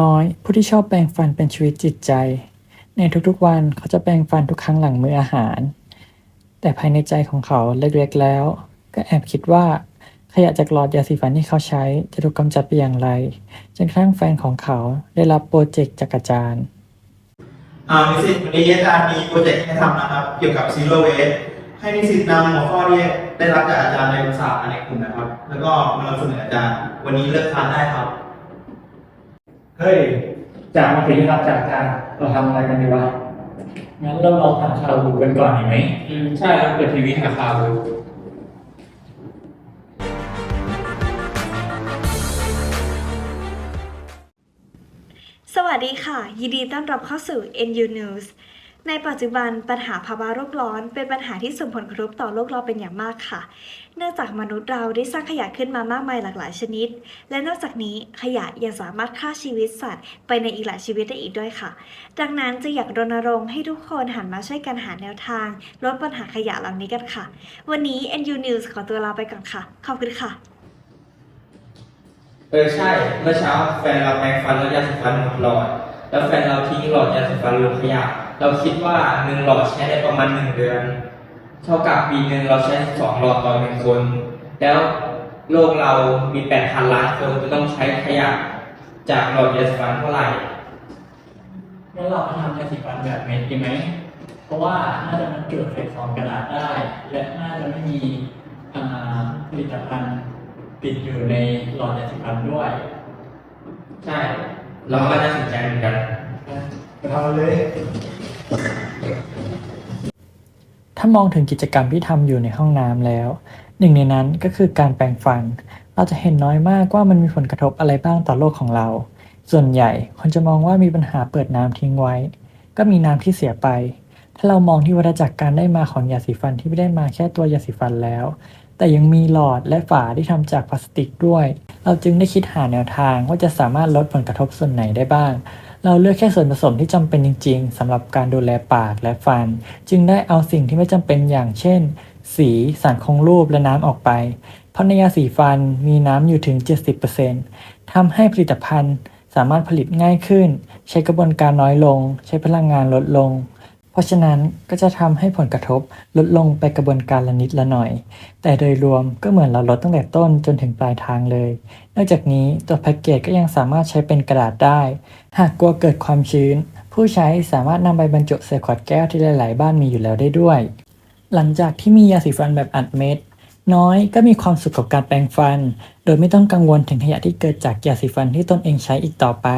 น้อย ผู้ที่ชอบแปรงฟันเป็นชีวิตจิตใจ ในทุกๆวันเขาจะแปรงฟันทุกครั้งหลังมื้ออาหาร แต่ภายในใจของเขาเล็กๆแล้ว ก็แอบคิดว่าขยะจากหลอดยาสีฟันที่เขาใช้จะถูกกำจัดไปอย่างไร จนกระทั่งแฟนของเขาได้รับโปรเจกต์จากอาจารย์อ่านิสิตวันนี้อาจารย์มีโปรเจกต์ให้ทำนะครับ เกี่ยวกับ zero waste ให้นิสิตนำหัวข้อที่ได้รับจากอาจารย์ในภาษาในกลุ่มนะครับ แล้วก็มานำเสนออาจารย์ วันนี้เลิกทานได้ครับ เฮ้ย จากมาถึงที่รับจากอาจารย์เราทำอะไรกันดีวะ งั้นเราลองทำข่าวดูกันก่อนดีไหมอืมใช่แล้วเปิดทีวีหาข่าวดูสวัสดีค่ะ ยินดีต้อนรับเข้าสู่ NU News ในปัจจุบันปัญหาภาวะโลกร้อนเป็นปัญหาที่ส่งผลกระทบต่อโลกเราเป็นอย่างมากค่ะ เนื่องจากมนุษย์เราได้สร้างขยะขึ้นมามากมายหลากหลายชนิด และนอกจากนี้ขยะยังสามารถฆ่าชีวิตสัตว์ ไปในอีกหลายชีวิตได้อีกด้วยค่ะ ดังนั้นจะอยากรณรงค์ให้ทุกคนหันมาช่วยกันหาแนวทางลดปัญหาขยะเหล่านี้กันค่ะ วันนี้ NU News ขอตัวลาไปก่อนค่ะ ขอบคุณค่ะ เออใช่ เมื่อเช้าแฟนเราแปรงฟันแล้วยาสีฟันหมดหลอด แล้วแฟนเราทิ้งหลอดยาสีฟันลงขยะ เราคิดว่าหนึ่งหลอดใช้ได้ประมาณหนึ่งเดือน เท่ากับปีหนึ่งเราใช้สองหลอดต่อหนึ่งคน แล้วโลกเรามีแปดพันล้านคนจะต้องใช้ขยะจากหลอดยาสีฟันเท่าไหร่งั้นเรามาทำยาสีฟันแบบเม็ดดีไหม เพราะว่าน่าจะมันจุใส่ซองกระดาษได้ และน่าจะไม่มีอ่าผลิตภัณฑ์ติดอยู่ในหลอดยาสีฟันด้วย ใช่ เราก็น่าสนใจเหมือนกันไปทำเลย ถ้ามองถึงกิจกรรมที่ทำอยู่ในห้องน้ำแล้ว หนึ่งในนั้นก็คือการแปรงฟัน เราจะเห็นน้อยมากว่ามันมีผลกระทบอะไรบ้างต่อโลกของเรา ส่วนใหญ่คนจะมองว่ามีปัญหาเปิดน้ำทิ้งไว้ ก็มีน้ำที่เสียไป ถ้าเรามองที่วัฏจักรการได้มาของยาสีฟันที่ไม่ได้มาแค่ตัวยาสีฟันแล้ว แต่ยังมีหลอดและฝาที่ทำจากพลาสติกด้วย เราจึงได้คิดหาแนวทางว่าจะสามารถลดผลกระทบส่วนไหนได้บ้าง เราเลือกแค่ส่วนผสมที่จำเป็นจริง ๆสำหรับการดูแลปากและฟัน จึงได้เอาสิ่งที่ไม่จำเป็นอย่างเช่น สีสารคงรูปและน้ำออกไป เพราะในยาสีฟันมีน้ำอยู่ถึง 70%ทำให้ผลิตภัณฑ์สามารถผลิตง่ายขึ้น ใช้กระบวนการน้อยลง ใช้พลังงานลดลง เพราะฉะนั้นก็จะทำให้ผลกระทบลดลงไปกระบวนการละนิดละหน่อย แต่โดยรวมก็เหมือนเราลดตั้งแต่ต้นจนถึงปลายทางเลย นอกจากนี้ตัวแพ็กเกจก็ยังสามารถใช้เป็นกระดาษได้ หากกลัวเกิดความชื้น ผู้ใช้สามารถนำไปบรรจุใส่ขวดแก้วที่หลาย ๆ บ้านมีอยู่แล้วได้ด้วย หลังจากที่มียาสีฟันแบบอัดเม็ดน้อยก็มีความสุขกับการแปรงฟัน โดยไม่ต้องกังวลถึงขยะที่เกิดจากยาสีฟันที่ตนเองใช้อีกต่อไป